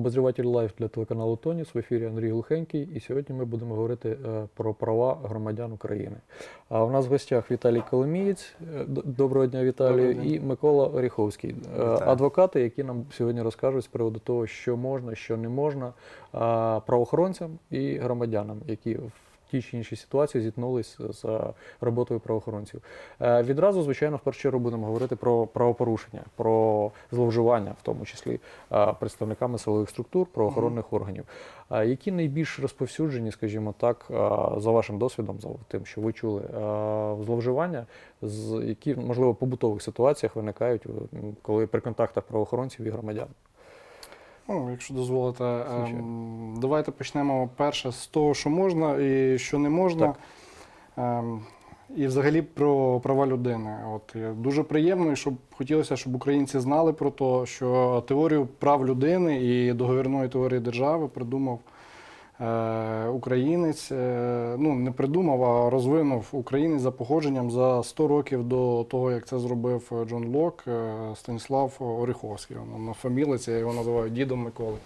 Обозріватель лайф для телеканалу Тоніс в ефірі Андрій Глухенький. І сьогодні ми будемо говорити е, про права громадян України. А у нас в гостях Віталій Коломієць. Е, Доброго дня, Віталію, Доброго дня. і Микола Оріховський. Е, Вітаю. Адвокати, які нам сьогодні розкажуть з приводу того, що можна, що не можна правоохоронцям і громадянам, які в тій чи іншій ситуації зіткнулися з е, роботою правоохоронців. Е, Відразу, звичайно, в першу чергу будемо говорити про правопорушення, про зловживання, в тому числі е, представниками силових структур, правоохоронних органів. Які найбільш розповсюджені, скажімо так, за вашим досвідом, за тим, що ви чули, зловживання, які можливо в побутових ситуаціях виникають, коли при контактах правоохоронців і громадян? Ну, якщо дозволите, Звичайно. ем, давайте почнемо перше з того, що можна і що не можна. Так. Ем, і взагалі про права людини. От е, дуже приємно, і щоб хотілося, щоб українці знали про те, що теорію прав людини і договірної теорії держави придумав е, українець. Е, ну не придумав, а розвинув українець за походженням за 100 років до того, як це зробив е, Джон Лок, е, Станіслав Оріховський. Він фамілець, я його називаю дідом Миколи.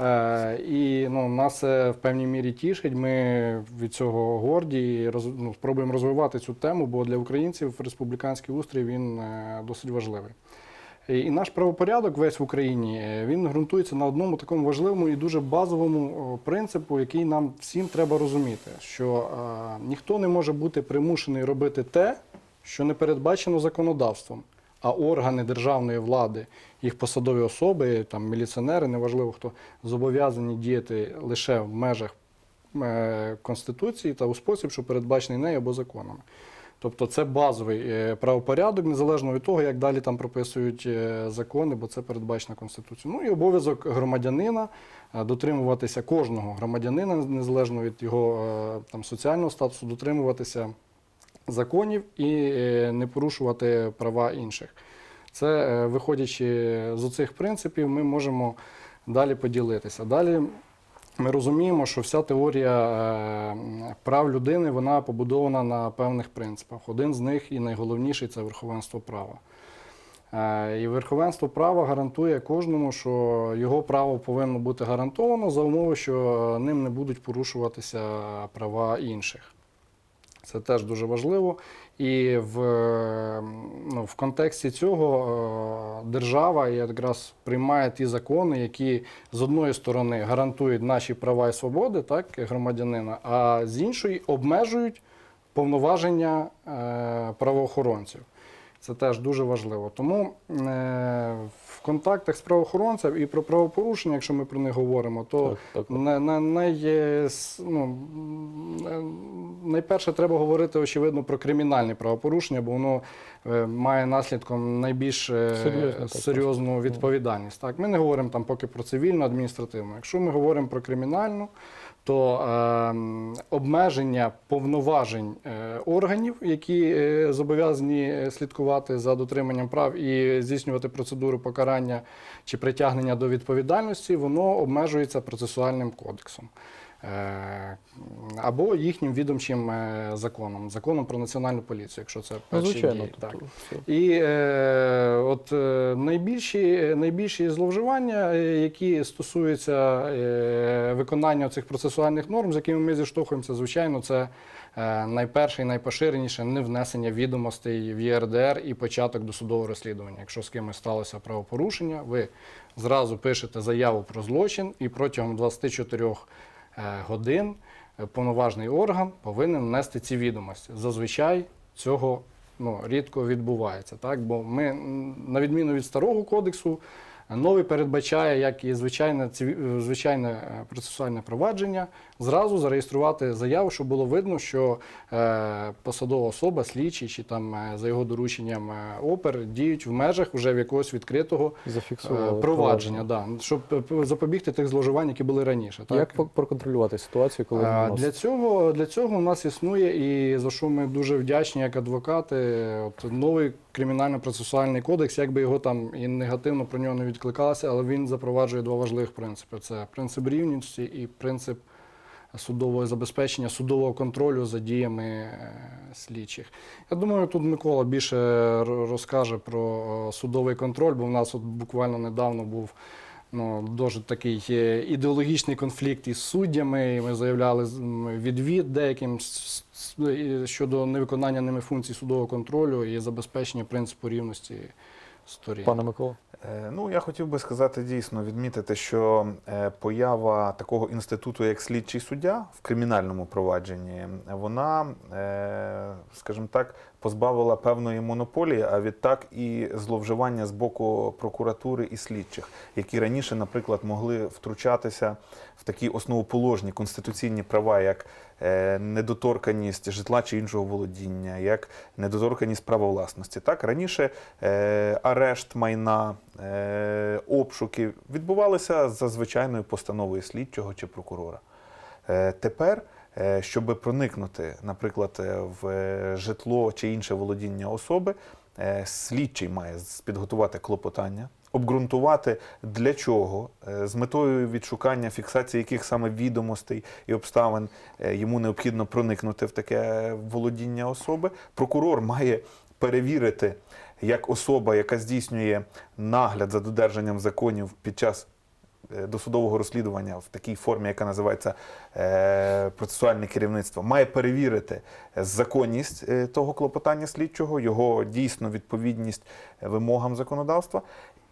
Е, і ну, нас це в певній мірі тішить. Ми від цього горді і роз, ну, спробуємо розвивати цю тему, бо для українців республіканський устрій він е, досить важливий. І, наш правопорядок весь в Україні е, він ґрунтується на одному такому важливому і дуже базовому принципу, який нам всім треба розуміти, що е, ніхто не може бути примушений робити те, що не передбачено законодавством. А органи державної влади, їх посадові особи, там міліціонери, неважливо хто, зобов'язані діяти лише в межах е, Конституції та у спосіб, що передбачений нею або законами. Тобто це базовий е, правопорядок, незалежно від того, як далі там прописують е, закони, бо це передбачено Конституцією. Ну і обов'язок громадянина е, дотримуватися кожного громадянина, незалежно від його там, соціального статусу, дотримуватися законів і не порушувати права інших. Це, виходячи з оцих принципів, ми можемо далі поділитися. Далі ми розуміємо, що вся теорія е, прав людини вона побудована на певних принципах. Один з них і найголовніший це верховенство права. Е, І верховенство права гарантує кожному, що його право повинно бути гарантовано за умови, що ним не будуть порушуватися права інших. Це теж дуже важливо. І в, е, ну, в контексті цього е, держава якраз приймає ті закони, які з одної сторони гарантують наші права і свободи, так, громадянина, а з іншої обмежують повноваження е, правоохоронців. Це теж дуже важливо. Тому е, в контактах з правоохоронцем і про правопорушення, якщо ми про них говоримо, то Так, так, на, на, най, е, ну, найперше треба говорити, очевидно, про кримінальне правопорушення, бо воно е, має наслідком найбільш е, Серйозно, так, серйозну відповідальність. Так, ми не говоримо там поки про цивільну, адміністративну. Якщо ми говоримо про кримінальну, то е, обмеження повноважень е, органів, які е, зобов'язані е, слідкувати за дотриманням прав і здійснювати процедуру покарання чи притягнення до відповідальності, воно обмежується процесуальним кодексом. Е, Або їхнім відомчим е, законом, законом про національну поліцію, якщо це Ну, перші звичайно, дії. Так. тобто. І е, от найбільші, найбільші зловживання, які стосуються виконання цих процесуальних норм, з якими ми зіштовхуємося, звичайно, це найперше і найпоширеніше невнесення відомостей в ЄРДР і початок досудового розслідування. Якщо з кимось сталося правопорушення, ви зразу пишете заяву про злочин і протягом 24 е, годин е, повноважний орган повинен внести ці відомості. Зазвичай цього ну, рідко відбувається. Так? Бо ми, на відміну від старого кодексу, новий передбачає, як і звичайне, е, звичайне е, процесуальне провадження, зразу зареєструвати заяву, щоб було видно, що е, посадова особа, слідчий чи там за його дорученням опер діють в межах вже в якогось відкритого провадження, да, щоб запобігти тих зловживань, які були раніше. Так? Як проконтролювати ситуацію, коли А, Для цього, для цього у нас існує, і за що ми дуже вдячні як адвокати, от новий кримінально-процесуальний кодекс, як би його там і негативно про нього не відкликалося, але він запроваджує два важливих принципи: це принцип рівності і принцип судового забезпечення, судового контролю за діями е, слідчих. Я думаю, тут Микола більше розкаже про е, судовий контроль, бо в нас от буквально недавно був ну, дуже такий е, ідеологічний конфлікт із суддями. і Ми заявляли відвід деяким щодо невиконання ними функцій судового контролю і забезпечення принципу рівності сторін. Пане Микола. Е, Ну, я хотів би сказати дійсно, відмітити, що е, поява такого інституту, як слідчий суддя в кримінальному провадженні, вона, е, скажімо так, позбавила певної монополії, а відтак і зловживання з боку прокуратури і слідчих, які раніше, наприклад, могли втручатися в такі основоположні конституційні права, як недоторканість житла чи іншого володіння, як недоторканість права власності. Так раніше е, арешт майна, е, обшуки відбувалися за звичайною постановою слідчого чи прокурора. Е, тепер, е, щоб проникнути, наприклад, е, в е, житло чи інше володіння особи, е, слідчий має підготувати клопотання. Обґрунтувати для чого, е, з метою відшукання фіксації яких саме відомостей і обставин е, йому необхідно проникнути в таке володіння особи. Прокурор має перевірити, як особа, яка здійснює нагляд за додержанням законів під час е, досудового розслідування в такій формі, яка називається процесуальне керівництво, має перевірити законність того клопотання слідчого, його дійсну відповідність вимогам законодавства.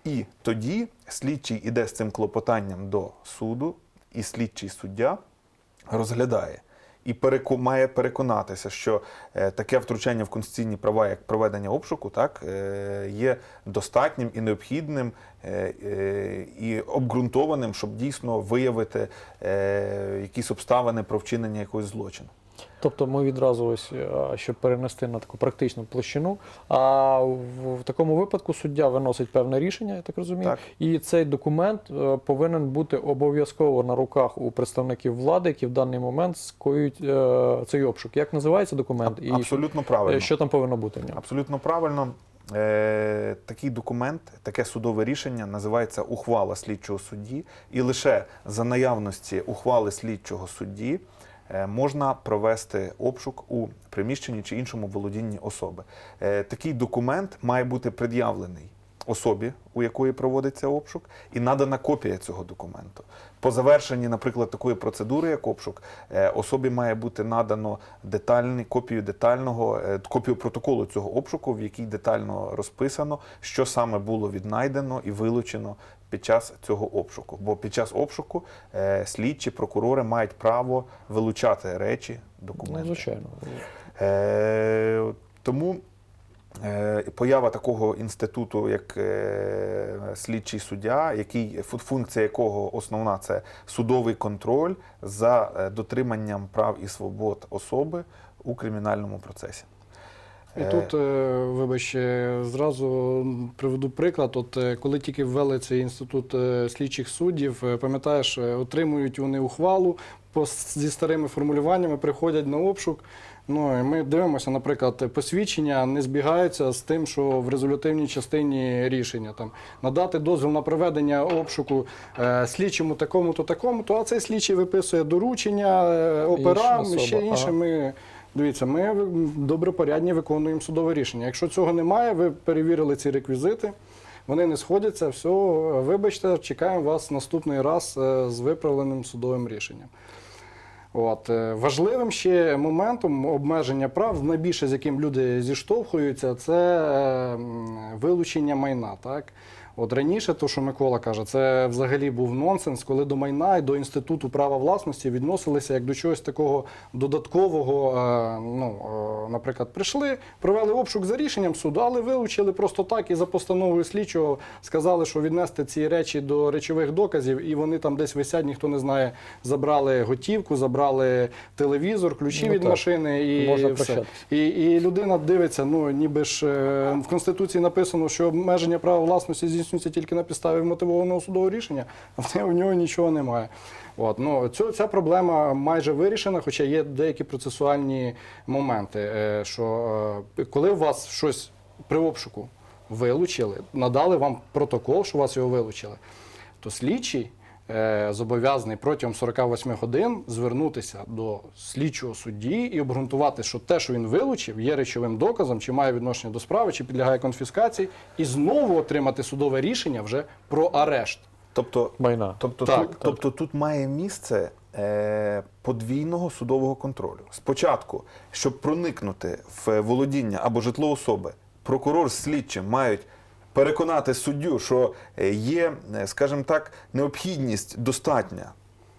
І тоді слідчий іде з цим клопотанням до суду, і слідчий суддя розглядає і переко- має переконатися, що е, таке втручання в конституційні права, як проведення обшуку, так е, є достатнім і необхідним е, е, і обґрунтованим, щоб дійсно виявити е, якісь обставини про вчинення якогось злочину. Тобто ми відразу ось, е, щоб перенести на таку практичну площину. А в, в такому випадку суддя виносить певне рішення, я так розумію, Так. і цей документ е, повинен бути обов'язково на руках у представників влади, які в даний момент скоюють е, цей обшук. Як називається документ і Абсолютно що, правильно. що там повинно бути в ньому? Абсолютно правильно. Е, такий документ, таке судове рішення називається ухвала слідчого судді, і лише за наявності ухвали слідчого судді можна провести обшук у приміщенні чи іншому володінні особи. Е, такий документ має бути пред'явлений особі, у якої проводиться обшук, і надана копія цього документу. По завершенні, наприклад, такої процедури, як обшук, е, особі має бути надано детальний копію детального е, копію протоколу цього обшуку, в якій детально розписано, що саме було віднайдено і вилучено під час цього обшуку. Бо під час обшуку е, слідчі прокурори мають право вилучати речі, документи. Ну, звичайно. Е, тому е, поява такого інституту, як слідчий суддя, який функція якого основна це судовий контроль за дотриманням прав і свобод особи у кримінальному процесі. І Е, тут, е, вибач, е, зразу приведу приклад. От коли тільки ввели цей інститут слідчих суддів, пам'ятаєш, отримують вони ухвалу по, зі старими формулюваннями, приходять на обшук. Ну, і ми дивимося, наприклад, посвідчення не збігаються з тим, що в резолютивній частині рішення там надати дозвіл на проведення обшуку е, слідчому такому-то, такому-то, а цей слідчий виписує доручення е, операм і ще інше. ага. Дивіться, ми добропорядні виконуємо судове рішення. Якщо цього немає, ви перевірили ці реквізити, вони не сходяться, все, вибачте, чекаємо вас наступний раз е, з виправленим судовим рішенням. От. е, Важливим ще моментом обмеження прав, найбільше з яким люди зіштовхуються, це е, вилучення майна. Так? От раніше, то, що Микола каже, це взагалі був нонсенс, коли до майна і до інституту права власності відносилися як до чогось такого додаткового. е, Ну, е, наприклад, прийшли, провели обшук за рішенням суду, але вилучили просто так і за постановою слідчого сказали, що віднести ці речі до речових доказів, і вони там десь висять, ніхто не знає. Забрали готівку, забрали телевізор, ключі Ну, від так. машини і Можна все. І, і людина дивиться, ну ніби ж е, в Конституції написано, що обмеження права власності здійснюється тільки на підставі мотивованого судового рішення, а в нього- нічого немає. От, ну, цю, ця проблема майже вирішена, хоча є деякі процесуальні моменти. Е, що е, коли у вас щось при обшуку вилучили, надали вам протокол, що вас його вилучили, то слідчий зобов'язаний протягом 48 годин звернутися до слідчого судді і обґрунтувати, що те, що він вилучив, є речовим доказом, чи має відношення до справи, чи підлягає конфіскації, і знову отримати судове рішення вже про арешт. Тобто, майна. тобто, Так, тут, так. тобто тут має місце е, подвійного судового контролю. Спочатку, щоб проникнути в володіння або житло особи, прокурор з слідчим мають переконати суддю, що е, є, е, скажімо так, необхідність достатня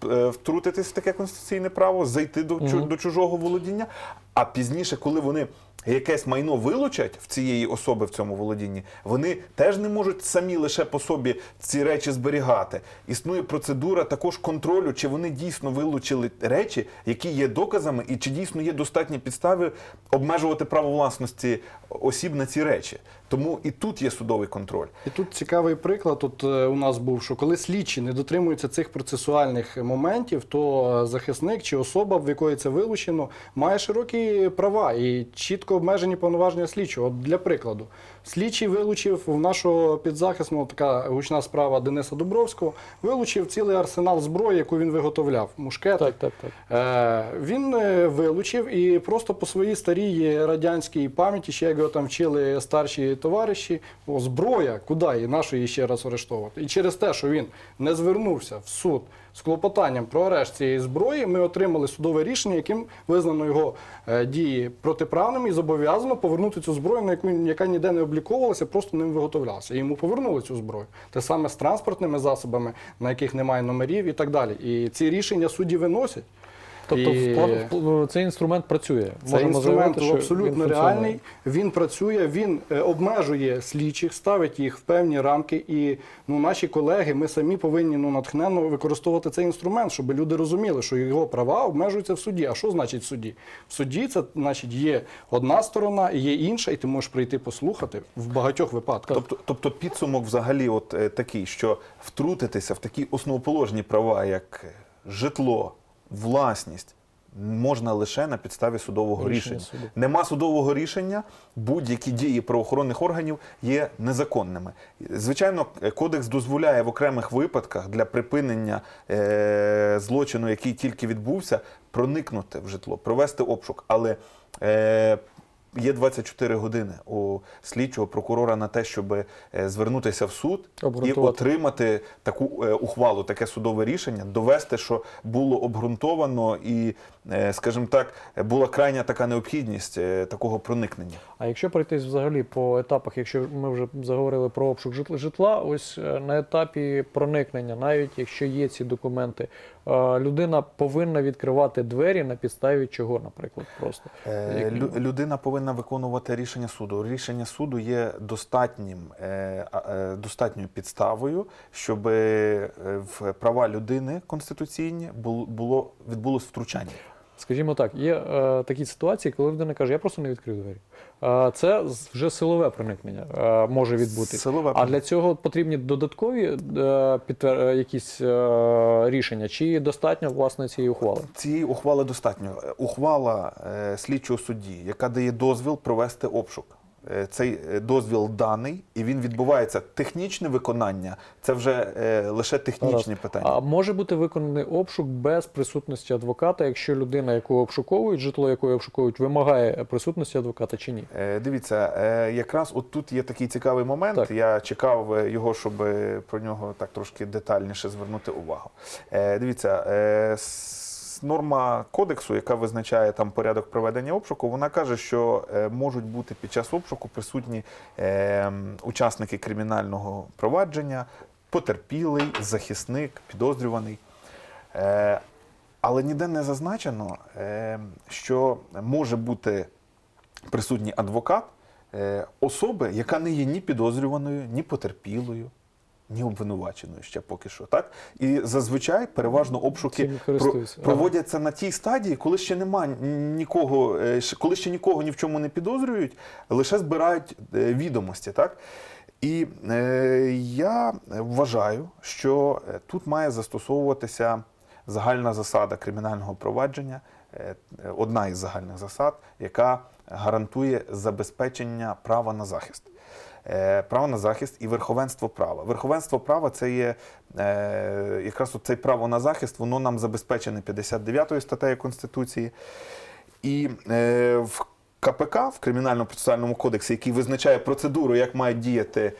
е, втрутитись в таке конституційне право, зайти до, угу. До чужого володіння, а пізніше, коли вони якесь майно вилучать в цієї особи в цьому володінні, вони теж не можуть самі лише по собі ці речі зберігати. Існує процедура також контролю, чи вони дійсно вилучили речі, які є доказами, і чи дійсно є достатні підстави обмежувати право власності осіб на ці речі. Тому і тут є судовий контроль. І тут цікавий приклад. От е, у нас був, що коли слідчі не дотримуються цих процесуальних моментів, то е, захисник чи особа, в якої це вилучено, має широкі права і чітко обмежені повноваження слідчого. От для прикладу, слідчий вилучив в нашого підзахисного така гучна справа Дениса Дубровського, вилучив цілий арсенал зброї, яку він виготовляв. Мушкети, Так, так, так. Е, він е, вилучив і просто по своїй старій радянській пам'яті, ще як його там вчили старші товариші, о, зброя, куди і нашу її ще раз арештовувати. І через те, що він не звернувся в суд з клопотанням про арешт цієї зброї, ми отримали судове рішення, яким визнано його е, дії протиправними і зобов'язано повернути цю зброю, на яку яка ніде не обліковувалася, просто ним виготовлялася. І йому повернули цю зброю. Те саме з транспортними засобами, на яких немає номерів і так далі. І ці рішення судді виносять. Тобто І цей інструмент працює. Це Можемо інструмент заявити, що він абсолютно функціонує. реальний. Він працює, він е, обмежує слідчих, ставить їх в певні рамки. І ну, наші колеги, ми самі повинні ну, натхненно використовувати цей інструмент, щоб люди розуміли, що його права обмежуються в суді. А що значить в суді? В суді це значить є одна сторона, є інша, і ти можеш прийти послухати в багатьох випадках. Тобто, тобто підсумок взагалі от е, такий, що втрутитися в такі основоположні права, як житло, власність, можна лише на підставі судового Рішення рішення. суду. Нема судового рішення, будь-які дії правоохоронних органів є незаконними. Звичайно, кодекс дозволяє в окремих випадках для припинення е, злочину, який тільки відбувся, проникнути в житло, провести обшук. Але е, Є 24 години у слідчого прокурора на те, щоб е, звернутися в суд і отримати таку е, ухвалу, таке судове рішення, довести, що було обґрунтовано і, е, скажімо так, була крайня така необхідність такого проникнення. А якщо пройтись взагалі по етапах, якщо ми вже заговорили про обшук житла, ось на етапі проникнення, навіть якщо є ці документи, людина повинна відкривати двері на підставі чого, наприклад, просто Е, лю- Людина повинна виконувати рішення суду. Рішення суду є достатнім, е, е, достатньою підставою, щоб е, в права людини конституційні бул- було відбулось втручання. Скажімо так, є е, такі ситуації, коли людина каже, я просто не відкрив двері. Е, це вже силове проникнення е, може відбути. Силове А для цього потрібні додаткові е, підтвер... е, якісь е, рішення, чи достатньо власне цієї ухвали? Цієї ухвали достатньо. Ухвала е, слідчого судді, яка дає дозвіл провести обшук. Е, Цей е, дозвіл даний, і він відбувається. Технічне виконання це вже е, лише технічні питання. А може бути виконаний обшук без присутності адвоката, якщо людина, яку обшуковують, житло якої обшуковують, вимагає присутності адвоката чи ні? Е, Дивіться, е, якраз от тут є такий цікавий момент. Так. Я чекав його, щоб про нього так трошки детальніше звернути увагу. Е, Дивіться, е, норма кодексу, яка визначає там порядок проведення обшуку, вона каже, що е, можуть бути під час обшуку присутні е, учасники кримінального провадження, потерпілий, захисник, підозрюваний. Е, Але ніде не зазначено, що може бути присутній адвокат особи, яка не є ні підозрюваною, ні потерпілою, ні обвинуваченою ще поки що. Так? І зазвичай переважно обшуки проводяться на тій стадії, коли ще нема нікого, е, коли ще нікого ні в чому не підозрюють, лише збирають е, відомості. Так? І е, я вважаю, що е, тут має застосовуватися загальна засада кримінального провадження, е, одна із загальних засад, яка гарантує забезпечення права на захист. Е, Право на захист і верховенство права. Верховенство права це є е, якраз це право на захист, воно нам забезпечене 59 статтею Конституції. І е, в КПК в кримінальному процесуальному кодексі, який визначає процедуру, як мають діяти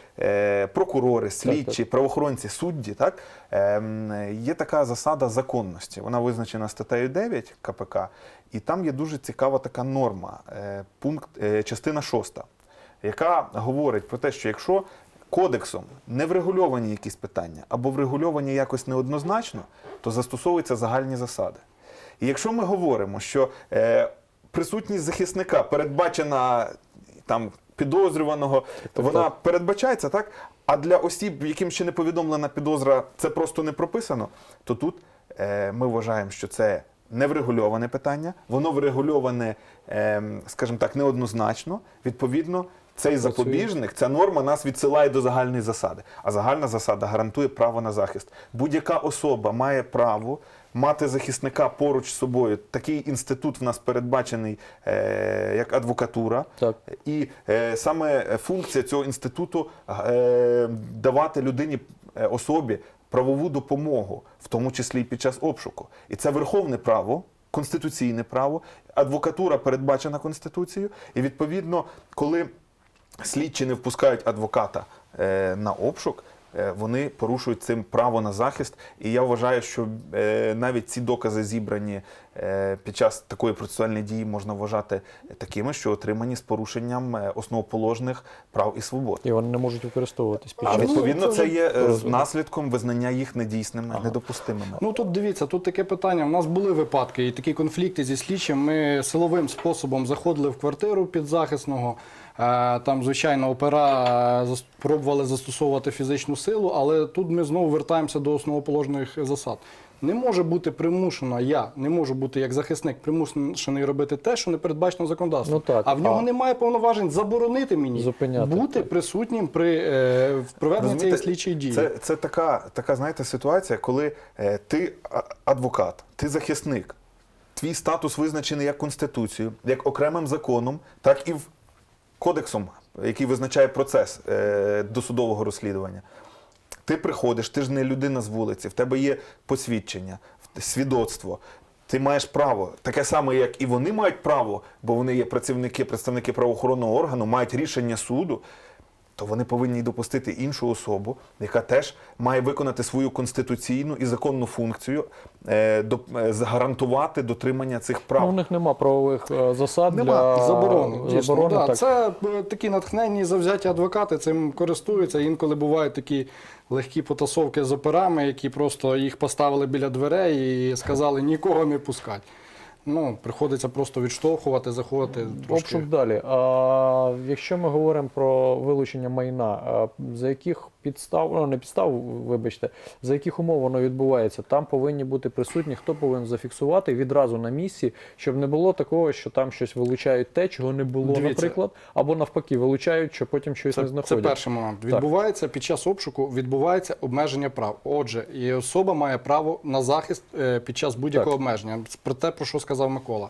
прокурори, слідчі, правоохоронці, судді, так ем, є така засада законності. Вона визначена статтею 9 КПК, і там є дуже цікава така норма, пункт, частина 6, яка говорить про те, що якщо кодексом не врегульовані якісь питання або врегульовані якось неоднозначно, то застосовуються загальні засади. І якщо ми говоримо, що е, присутність захисника передбачена там підозрюваного, вона передбачається, так? А для осіб, яким ще не повідомлена підозра, це просто не прописано, то тут е, ми вважаємо, що це неврегульоване питання, воно врегульоване, е, скажімо так, неоднозначно. Відповідно, цей запобіжник, ця норма нас відсилає до загальної засади. А загальна засада гарантує право на захист. Будь-яка особа має право мати захисника поруч з собою. Такий інститут в нас передбачений е, як адвокатура. Так. І е, саме функція цього інституту е, давати людині е, особі правову допомогу, в тому числі і під час обшуку. І це верховне право, конституційне право. Адвокатура передбачена Конституцією. І відповідно, коли слідчі не впускають адвоката е, на обшук. е, Вони порушують цим право на захист, і я вважаю, що е, навіть ці докази зібрані під час такої процесуальної дії можна вважати такими, що отримані з порушенням е, основоположних прав і свобод. І вони не можуть використовуватись під А час. відповідно, це це є е, наслідком визнання їх недійсними, недопустимими. Ну тут дивіться, тут таке питання. У нас були випадки і такі конфлікти зі слідчим. Ми силовим способом заходили в квартиру підзахисного. Е, Там, звичайно, опера е, пробували застосовувати фізичну силу, але тут ми знову вертаємося до основоположних засад. Не може бути примушена, я не можу бути як захисник примушений робити те, що не передбачено законодавством. Ну так, а в нього а- немає повноважень заборонити мені Зупиняти, бути так. присутнім при е, проведенні цієї слідчої дії. Це, це така, така, знаєте, ситуація, коли е, ти адвокат, ти захисник, твій статус визначений як Конституцією, як окремим законом, так і в кодексом, який визначає процес е, досудового розслідування. Ти приходиш, ти ж не людина з вулиці, в тебе є посвідчення, свідоцтво. Ти маєш право, таке саме, як і вони мають право, бо вони є працівники, представники правоохоронного органу, мають рішення суду, то вони повинні допустити іншу особу, яка теж має виконати свою конституційну і законну функцію, е, до, е, гарантувати дотримання цих прав. Ну, у них нема правових е, засад Нема. для Заборони, дійсно, заборони, да. так. Це е, такі натхненні завзяті адвокати цим користуються. Інколи бувають такі легкі потасовки з операми, які просто їх поставили біля дверей і сказали нікого не пускати. Ну, приходиться просто відштовхувати, заходити трошки. Обшук далі. А, якщо ми говоримо про вилучення майна, за яких підстав, ну не підстав, вибачте, за яких умов воно відбувається, там повинні бути присутні, хто повинен зафіксувати відразу на місці, щоб не було такого, що там щось вилучають те, чого не було, Дивіться. наприклад, або навпаки, вилучають, що потім щось не Це, це перший момент. Так. Відбувається під час обшуку відбувається обмеження прав. Отже, і особа має право на захист е, під час будь-якого обмеження. Про те, про що сказав Микола.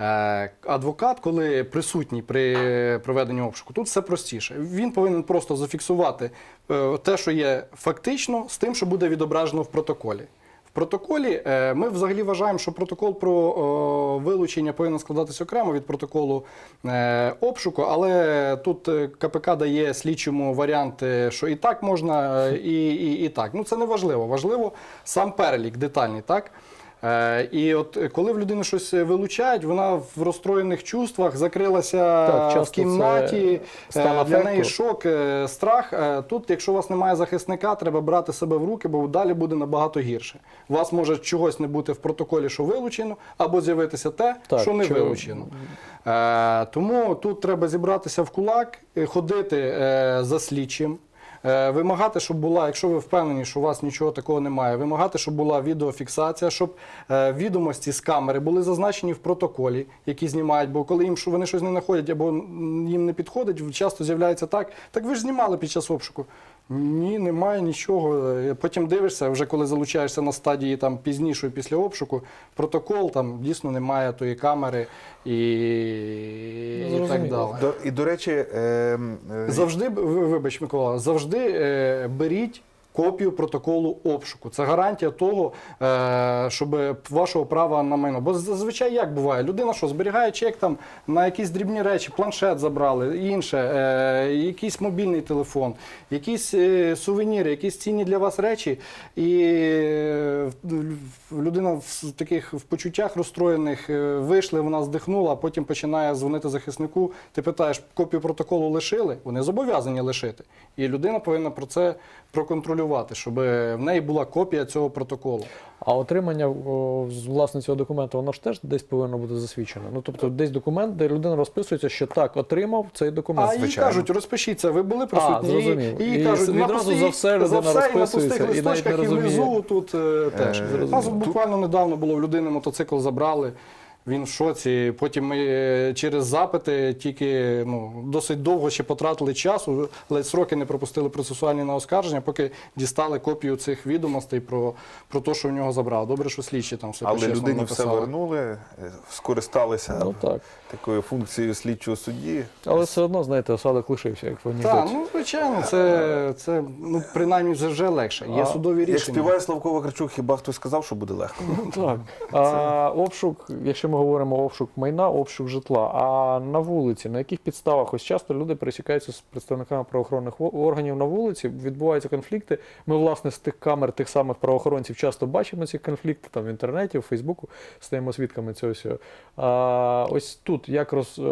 Е, Адвокат, коли присутній при проведенні обшуку, тут все простіше. Він повинен просто зафіксувати е, те, що є фактично, з тим, що буде відображено в протоколі. В протоколі е, ми взагалі вважаємо, що протокол про вилучення повинен складатися окремо від протоколу обшуку, але тут КПК дає слідчому варіанти, що і так можна, і, і, і так. Ну це не важливо. Важливо сам перелік детальний, так? Е, і от е, коли в людини щось е, вилучають, вона в розстроєних чувствах закрилася Так, в кімнаті. Для неї шок, страх. Тут, якщо у вас немає захисника, треба брати себе в руки, бо далі буде набагато гірше. У вас може чогось не бути в протоколі, що вилучено, або з'явитися те, Так, що не чи- вилучено. Тому тут треба зібратися в кулак, ходити за слідчим. Е, Вимагати, щоб була, якщо ви впевнені, що у вас нічого такого немає, вимагати, щоб була відеофіксація, щоб е, відомості з камери були зазначені в протоколі, які знімають. Бо коли їм що- вони щось не знаходять або їм не підходить, часто з'являється так. Так ви ж знімали під час обшуку. Ні, немає нічого. Е, Потім дивишся, вже коли залучаєшся на стадії там пізнішої після обшуку, протокол там дійсно немає тої камери і, і так далі. До, і, до речі, е, е, Завжди, вибач, Микола, завжди е, беріть копію протоколу обшуку. Це гарантія того, е, щоб вашого права на майно. Бо зазвичай як буває? Людина що зберігає чек там на якісь дрібні речі, планшет забрали, інше, е, якийсь мобільний телефон, якісь е, сувеніри, якісь цінні для вас речі, і людина в таких в почуттях розстроєних вийшли, вона здихнула, а потім починає дзвонити захиснику. Ти питаєш, копію протоколу лишили? Вони зобов'язані лишити. І людина повинна про це проконтролювати, щоб в неї була копія цього протоколу. А отримання власне цього документу, воно ж теж десь повинно бути засвідчено. Ну тобто, десь документ, де людина розписується, що так, отримав цей документ. А їй кажуть, розпишіться, ви були А, присутні. зрозумів. І, І їй кажуть, відразу за все людина і розписується, і навіть не листочках, і розуміє. внизу тут е, теж. Е, нас буквально недавно було в людини мотоцикл забрали. Він в шоці. Потім ми е, через запити тільки ну, досить довго ще потратили часу, ледь сроки не пропустили процесуальні на оскарження, поки дістали копію цих відомостей про, про те, що в нього забрали. Добре, що слідчі там все Але людині все вернули, е, скористалися Ну так. такою функцією слідчого судді. Але все одно, знаєте, осадок лишився, як в Так, ну звичайно, це, це ну, принаймні вже вже легше. Є А судові Як співає Славко Вакарчук, хіба хтось сказав, що буде легко? Так. А, обшук, якщо ми говоримо обшук майна, обшук житла. А на вулиці, на яких підставах? Ось часто люди пересікаються з представниками правоохоронних органів на вулиці, відбуваються конфлікти. Ми, власне, з тих камер тих самих правоохоронців часто бачимо ці конфлікти там в інтернеті, в Фейсбуку, стаємо свідками цього всього. А, ось тут як роз, е,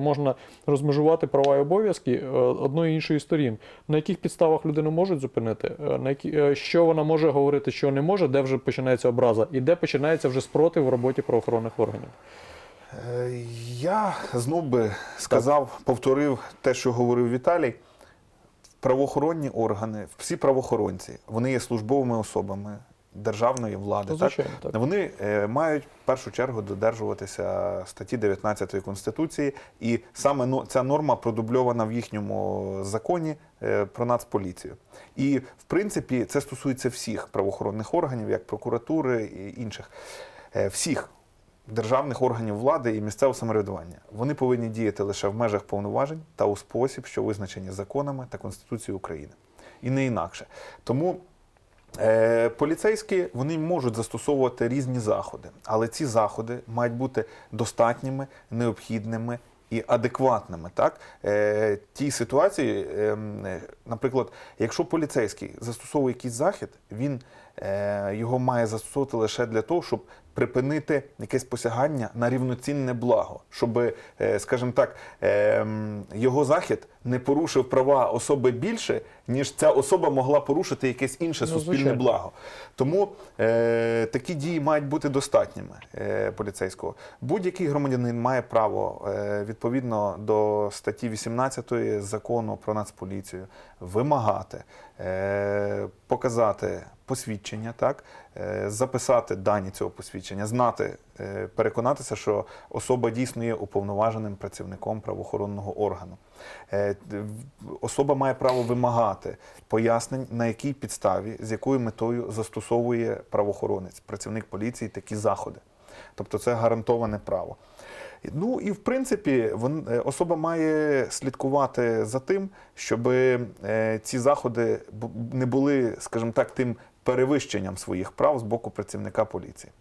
можна розмежувати права і обов'язки е, одної і іншої сторін. На яких підставах людину можуть зупинити, е, на які, що вона може говорити, що не може, де вже починається образа, і де починається вже спротив в роботі правоохоронних органів. Е, Я знов би сказав, повторив те, що говорив Віталій. Правоохоронні органи, всі правоохоронці, вони є службовими особами державної влади. Ну, так? звичайно, так. Вони е, мають в першу чергу додержуватися статті 19 Конституції, і саме но- ця норма продубльована в їхньому законі е, про нацполіцію. І в принципі це стосується всіх правоохоронних органів, як прокуратури і інших. Всіх державних органів влади і місцевого самоврядування. Вони повинні діяти лише в межах повноважень та у спосіб, що визначені законами та Конституцією України. І не інакше. Тому Е, поліцейські вони можуть застосовувати різні заходи, але ці заходи мають бути достатніми, необхідними і адекватними. Так? Е, тій ситуації, ем, е, наприклад, якщо поліцейський застосовує якийсь захід, він е, його має застосовувати лише для того, щоб припинити якесь посягання на рівноцінне благо, щоб, е, скажімо так, ем, його захід не порушив права особи більше, ніж ця особа могла порушити якесь інше Ну, суспільне звичайно. благо. Тому е, такі дії мають бути достатніми е, поліцейського. Будь-який громадянин має право е, відповідно до статті 18 закону про нацполіцію вимагати, е, показати посвідчення, так, е, записати дані цього посвідчення, знати, е, переконатися, що особа дійсно є уповноваженим працівником правоохоронного органу. Е, Особа має право вимагати пояснень, на якій підставі, з якою метою застосовує правоохоронець, працівник поліції такі заходи. Тобто це гарантоване право. Ну і в принципі, е, особа має слідкувати за тим, щоб е, ці заходи не були, скажімо так, тим перевищенням своїх прав з боку працівника поліції.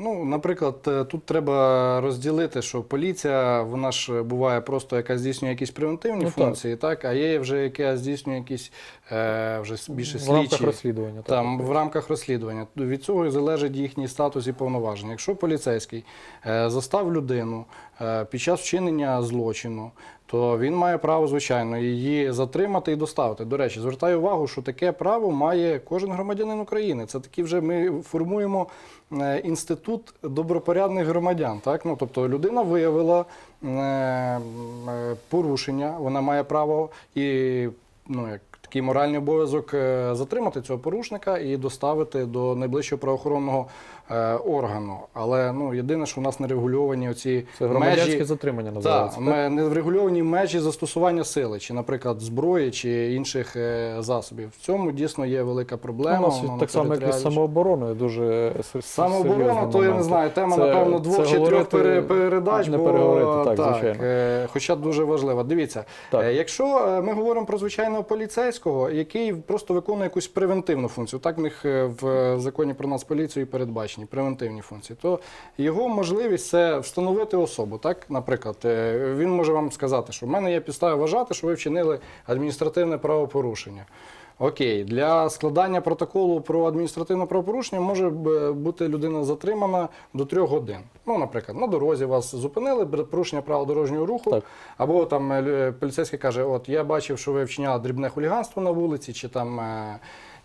Ну, наприклад, е, тут треба розділити, що поліція, вона ж буває просто яка здійснює якісь превентивні Ну, функції, так. а є вже яка здійснює якісь е, вже більше в рамках слідчі. розслідування. Там так. в рамках розслідування. Від цього і залежить їхній статус і повноваження. Якщо поліцейський е, застав людину е, під час вчинення злочину, то він має право, звичайно, її затримати і доставити. До речі, звертаю увагу, що таке право має кожен громадянин України. Це такі вже ми формуємо е, інститут добропорядних громадян. Так? Ну, тобто людина виявила е, е, порушення, вона має право і ну, як такий моральний обов'язок затримати цього порушника і доставити до найближчого правоохоронного органу. Але ну, єдине, що у нас не регульовані оці Це громадянське межі. затримання Так, називається. так? не врегульовані межі застосування сили, чи, наприклад, зброї чи інших е, засобів. В цьому дійсно є велика У проблема. нас воно так само, як і з самообороною, дуже Самооборона, то я не знаю, тема, Це- напевно, двох це чи трьох говорити- пере- передач, не бо переговорити, так, звичайно. е, хоча дуже важлива. Дивіться, Так. е, якщо е, ми говоримо про звичайного поліцейського, який просто виконує якусь превентивну функцію. Так в них е, в законі про нацполіцію і передбачені превентивні функції. То його можливість це встановити особу. Так, наприклад, е, він може вам сказати, що в мене є підстави вважати, що ви вчинили адміністративне правопорушення. Окей, для складання протоколу про адміністративне правопорушення може бути людина затримана до трьох годин. Ну, наприклад, на дорозі вас зупинили, порушення правил дорожнього руху, Так. або там е, поліцейський каже: От я бачив, що ви вчиняли дрібне хуліганство на вулиці, чи там е, е,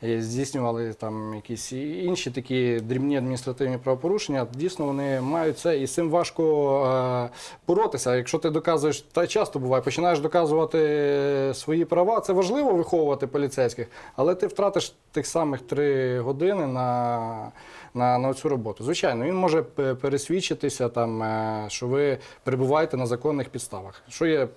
здійснювали там якісь інші такі дрібні адміністративні правопорушення. Дійсно, вони мають це, і з цим важко е, боротися. Якщо ти доказуєш, та часто буває, починаєш доказувати е, свої права, це важливо виховувати поліцейських, але ти втратиш тих самих три години на, на, на цю роботу. Звичайно, він може пересвідчитися, там, е, що ви перебуваєте на законних підставах. Що є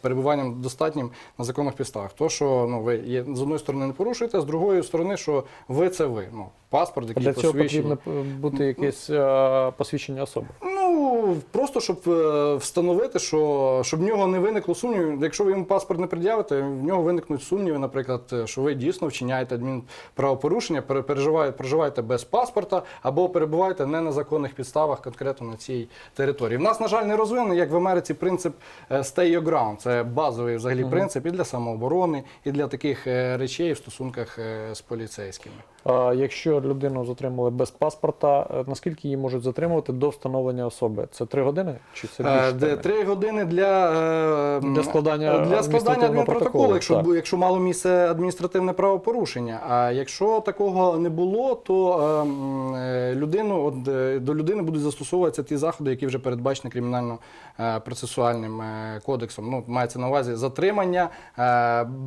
перебуванням достатнім на законних підставах? То, що ну, ви є, з одної сторони не порушуєте, з другої сторони, що ви це ви. Ну, паспорт, який Для цього потрібно бути якесь е, посвідчення особи. Ну, просто щоб е, встановити, що щоб в нього не виникло сумнівів. Якщо ви йому паспорт не пред'явите, в нього виникнуть сумніви, наприклад, е, що ви дійсно вчиняєте адмінправопорушення, пере- переживаєте, проживаєте без паспорта або перебуваєте не на законних підставах конкретно на цій території. В нас, на жаль, не розвинений, як в Америці, принцип е, stay your ground. Це базовий взагалі принцип і для самооборони, і для таких е, речей в стосунках е, з поліцейськими. Якщо людину затримали без паспорта, е, наскільки її можуть затримувати до встановлення особи? Це три години чи це Е, більше? Три години для, е, Для складання для складання адмінпротоколу, протоколу, якщо, так. якщо мало місце адміністративне правопорушення. А якщо такого не було, то людину от, до людини будуть застосовуватися ті заходи, які вже передбачені кримінально-процесуальним кодексом. Ну, мається на увазі затримання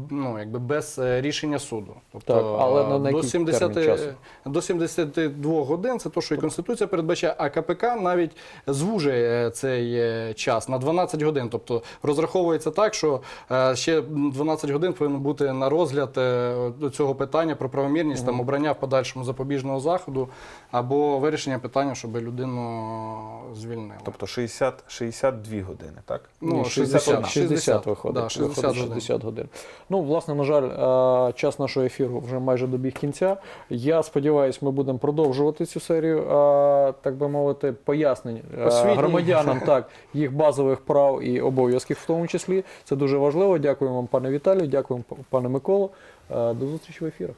ну, якби без рішення суду. Тобто Так, але до який 70 термін часу? до 72 годин це те, що і Конституція передбачає, а КПК навіть звужує е, цей е, час на 12 годин. Тобто розраховується так, що е, ще 12 годин повинно бути на розгляд е, цього питання про правомірність там обрання в подальшому запобіжного заходу або вирішення питання, щоб людину звільнили. Тобто 60, 62 години, так? Ну, Ні, 60, 60, 60 виходить. Да, 60 виходить годин. 60 годин. Ну, власне, на жаль, е, час нашого ефіру вже майже добіг кінця. Я сподіваюся, ми будемо продовжувати цю серію, так би мовити, пояснень е, громадянам так, їх базових прав і обов'язків в тому числі. Це дуже важливо. Дякую вам, пане Віталію, дякую, пане Миколо. Е, До зустрічі в ефірах.